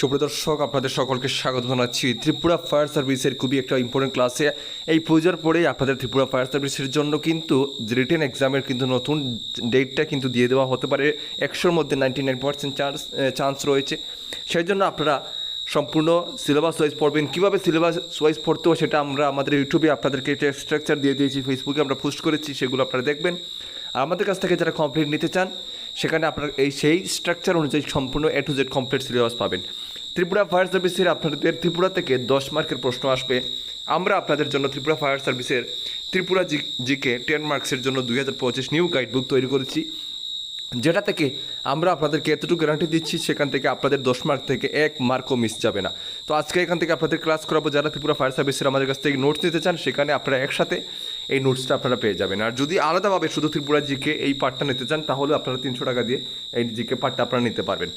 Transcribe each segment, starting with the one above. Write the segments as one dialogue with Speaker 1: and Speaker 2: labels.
Speaker 1: সুপ্রদর্শক, আপনাদের সকলকে স্বাগত জানাচ্ছি। ত্রিপুরা ফায়ার সার্ভিসের খুবই একটা ইম্পর্টেন্ট ক্লাসে এই পুজোর পরেই আপনাদের ত্রিপুরা ফায়ার সার্ভিসের জন্য কিন্তু রিটেন এক্সামের কিন্তু নতুন ডেটটা কিন্তু দিয়ে দেওয়া হতে পারে। একশোর মধ্যে ninety nine percent chance chance রয়েছে। সেই জন্য আপনারা সম্পূর্ণ সিলেবাস ওয়াইজ পড়বেন। কীভাবে সিলেবাস ওয়াইজ পড়তে হয় সেটা আমরা আমাদের ইউটিউবে আপনাদেরকে একটা স্ট্রাকচার দিয়ে দিয়েছি। ফেসবুকে আমরা পোস্ট করেছি, সেগুলো আপনারা দেখবেন। আমাদের কাছ থেকে যারা কমপ্লিট নিতে চান সেখানে আপনার এই সেই স্ট্রাকচার অনুযায়ী সম্পূর্ণ A to Z complete syllabus পাবেন। ত্রিপুরা ফায়ার সার্ভিসের আপনাদের ত্রিপুরা থেকে দশ মার্কের প্রশ্ন আসবে। আমরা আপনাদের জন্য ত্রিপুরা ফায়ার সার্ভিসের ত্রিপুরা জি, জিকে টেন মার্কসের জন্য দুই হাজার পঁচিশ নিউ গাইড বুক তৈরি করেছি। যেটা থেকে আমরা আপনাদেরকে এতটুকু গ্যারান্টি দিচ্ছি, সেখান থেকে আপনাদের দশ মার্ক থেকে এক মার্কও মিস যাবে না। তো আজকে এখান থেকে আপনাদের ক্লাস করাবো। যারা ত্রিপুরা ফায়ার সার্ভিসের আমাদের কাছ থেকে নোটস নিতে চান, সেখানে আপনারা একসাথে এই নোটসটা আপনারা পেয়ে যাবেন। আর যদি আলাদাভাবে শুধু ত্রিপুরা জিকে এই পার্টটা নিতে চান, তাহলে আপনারা তিনশো টাকা দিয়ে এই জিকে পার্টটা আপনারা নিতে পারবেন।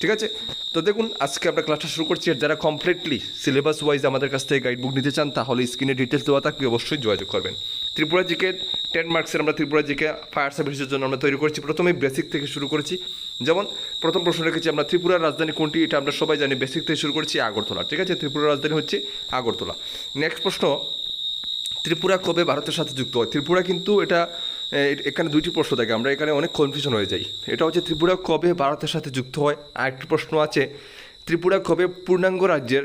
Speaker 1: ঠিক আছে? তো দেখুন, আজকে আমরা ক্লাসটা শুরু করছি। আর যারা কমপ্লিটলি সিলেবাস ওয়াইজ আমাদের কাছ থেকে গাইড বুক নিতে চান, তাহলে স্ক্রিনে ডিটেলস দেওয়া থাকবে, অবশ্যই যোগাযোগ করবেন। ত্রিপুরা জিকে টেন মার্কসের আমরা ত্রিপুরা জিকে ফায়ার সার্ভিসের জন্য আমরা তৈরি করছি। প্রথমে বেসিক থেকে শুরু করেছি। যেমন, প্রথম প্রশ্ন রেখেছি আমরা, ত্রিপুরার রাজধানী কোনটি? এটা আমরা সবাই জানি। বেসিক থেকে শুরু করছি আগরতলা। ঠিক আছে? ত্রিপুরার রাজধানী হচ্ছে আগরতলা। নেক্সট প্রশ্ন ত্রিপুরা কবে ভারতের সাথে যুক্ত হয়? ত্রিপুরা কিন্তু এটা এখানে দুইটি প্রশ্ন থাকে। আমরা এখানে অনেক কনফিউশন হয়ে যাই। এটা হচ্ছে ত্রিপুরা কবে ভারতের সাথে যুক্ত হয়? আর একটি প্রশ্ন আছে, ত্রিপুরা কবে পূর্ণাঙ্গ রাজ্যের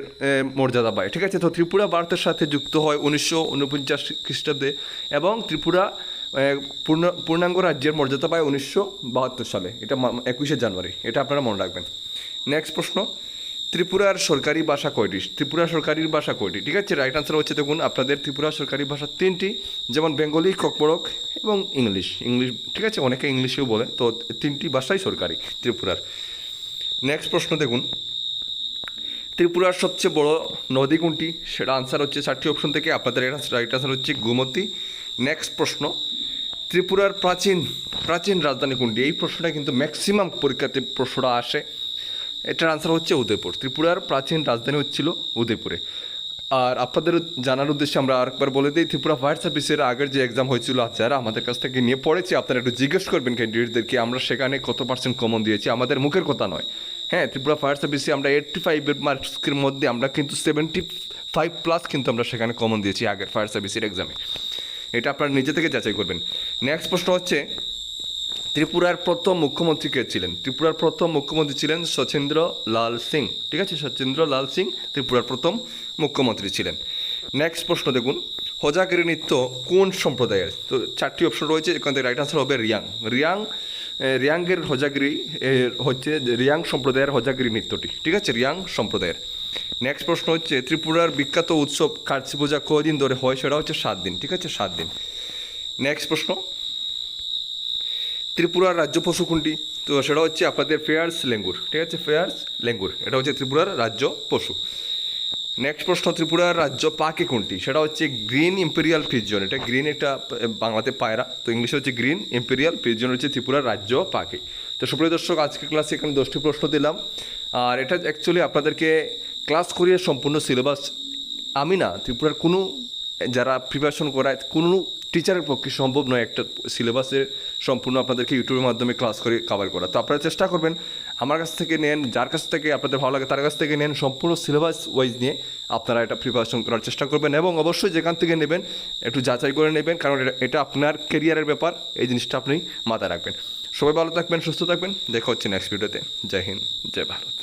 Speaker 1: মর্যাদা পায়? ঠিক আছে, তো ত্রিপুরা ভারতের সাথে যুক্ত হয় উনিশশো উনপঞ্চাশ খ্রিস্টাব্দে এবং ত্রিপুরা পূর্ণ, পূর্ণাঙ্গ রাজ্যের মর্যাদা পায় উনিশশো বাহাত্তর সালে। এটা একুশে জানুয়ারি। এটা আপনারা মনে রাখবেন। নেক্সট প্রশ্ন ত্রিপুরার সরকারি ভাষা কয়টি? ত্রিপুরা সরকারি ভাষা কয়টি? ঠিক আছে রাইট আনসার হচ্ছে দেখুন, আপনাদের ত্রিপুরা সরকারি ভাষা তিনটি, যেমন বেঙ্গলি ককবরক এবং ইংলিশ। ইংলিশ, ঠিক আছে, অনেকে ইংলিশেও বলে, তো তিনটি ভাষাই সরকারি ত্রিপুরার। নেক্সট প্রশ্ন দেখুন, ত্রিপুরার সবচেয়ে বড় নদী কোনটি? সেটা আনসার হচ্ছে চারটি অপশন থেকে, আপনাদের রাইট আনসার হচ্ছে গোমতী। নেক্সট প্রশ্ন, ত্রিপুরার প্রাচীন প্রাচীন রাজধানী কোনটি? এই প্রশ্নটা কিন্তু ম্যাক্সিমাম পরীক্ষাতে প্রশ্নটা আসে। এটার আনসার হচ্ছে উদয়পুর। ত্রিপুরার প্রাচীন রাজধানী হচ্ছিল উদয়পুরে। আর আপনাদের জানার উদ্দেশ্যে আমরা আরেকবার বলে দিই, ত্রিপুরা ফায়ার সার্ভিসের আগের যে এক্সাম হয়েছিল যারা আমাদের কাছ থেকে নিয়ে পড়েছি, আপনারা একটু জিজ্ঞেস করবেন ক্যান্ডিডেটদেরকে আমরা সেখানে কত পার্সেন্ট কমন দিয়েছি, আমাদের মুখের কথা নয়। হ্যাঁ ত্রিপুরা ফায়ার সার্ভিসে আমরা এইট্টি ফাইভের মার্কসের মধ্যে আমরা কিন্তু সেভেন্টি ফাইভ প্লাস কিন্তু আমরা সেখানে কমন দিয়েছি আগের ফায়ার সার্ভিসের এক্সামে এটা আপনারা নিজে থেকে যাচাই করবেন। নেক্সট প্রশ্ন হচ্ছে ত্রিপুরার প্রথম মুখ্যমন্ত্রী কে ছিলেন? ত্রিপুরার প্রথম মুখ্যমন্ত্রী ছিলেন সচেন্দ্র লাল সিং। ঠিক আছে? সচেন্দ্র লাল সিং ত্রিপুরার প্রথম মুখ্যমন্ত্রী ছিলেন। নেক্সট প্রশ্ন দেখুন। হজাগিরি নৃত্য কোন সম্প্রদায়ের? তো চারটি অপশন রয়েছে, এখান থেকে রাইট আনসার হবে রিয়াং। রিয়াং রিয়াংয়ের হজাগিরি হচ্ছে রিয়াং সম্প্রদায়ের হজাগিরি নৃত্যটি। ঠিক আছে? রিয়াং সম্প্রদায়ের। নেক্সট প্রশ্ন হচ্ছে, ত্রিপুরার বিখ্যাত উৎসব কার্সি পূজা কদিন ধরে হয়? সেটা হচ্ছে সাত দিন। ঠিক আছে? সাত দিন। নেক্সট প্রশ্ন। ত্রিপুরার রাজ্য পশু কোনটি তো সেটা হচ্ছে আপনাদের ফেয়ার্স লেঙ্গুর, ঠিক আছে? ফেয়ার্স লেঙ্গুর, এটা হচ্ছে ত্রিপুরার রাজ্য পশু। নেক্সট প্রশ্ন, ত্রিপুরার রাজ্য পাখি কোনটি? সেটা হচ্ছে গ্রিন ইম্পেরিয়াল পিজন এটা গ্রিন এটা বাংলাতে পায়রা, তো ইংলিশে হচ্ছে গ্রিন ইম্পেরিয়াল পিজন হচ্ছে ত্রিপুরার রাজ্য পাখি তো সুপ্রিয় দর্শক আজকে ক্লাসে এখানে দশটি প্রশ্ন দিলাম। আর এটা অ্যাকচুয়ালি আপনাদেরকে ক্লাস করিয়ে সম্পূর্ণ সিলেবাস আমি না, ত্রিপুরার কোনো, যারা প্রিপারেশন করায়, কোনো টিচারের পক্ষে সম্ভব নয় একটা সিলেবাসের সম্পূর্ণ আপনাদেরকে ইউটিউবের মাধ্যমে ক্লাস করে কভার করা। তো আপনারা চেষ্টা করবেন আমার কাছ থেকে নেন, যার কাছ থেকে আপনাদের ভালো লাগে তার কাছ থেকে নেন, সম্পূর্ণ সিলেবাস ওয়াইজ নিয়ে আপনারা এটা প্রিপারেশন করার চেষ্টা করবেন এবং অবশ্যই যেখান থেকে নেবেন একটু যাচাই করে নেবেন, কারণ এটা আপনার কেরিয়ারের ব্যাপার, এই জিনিসটা আপনি মাথায় রাখবেন। সবাই ভালো থাকবেন, সুস্থ থাকবেন, দেখা হচ্ছে নেক্সট ভিডিওতে জয় হিন্দ, জয় ভারত।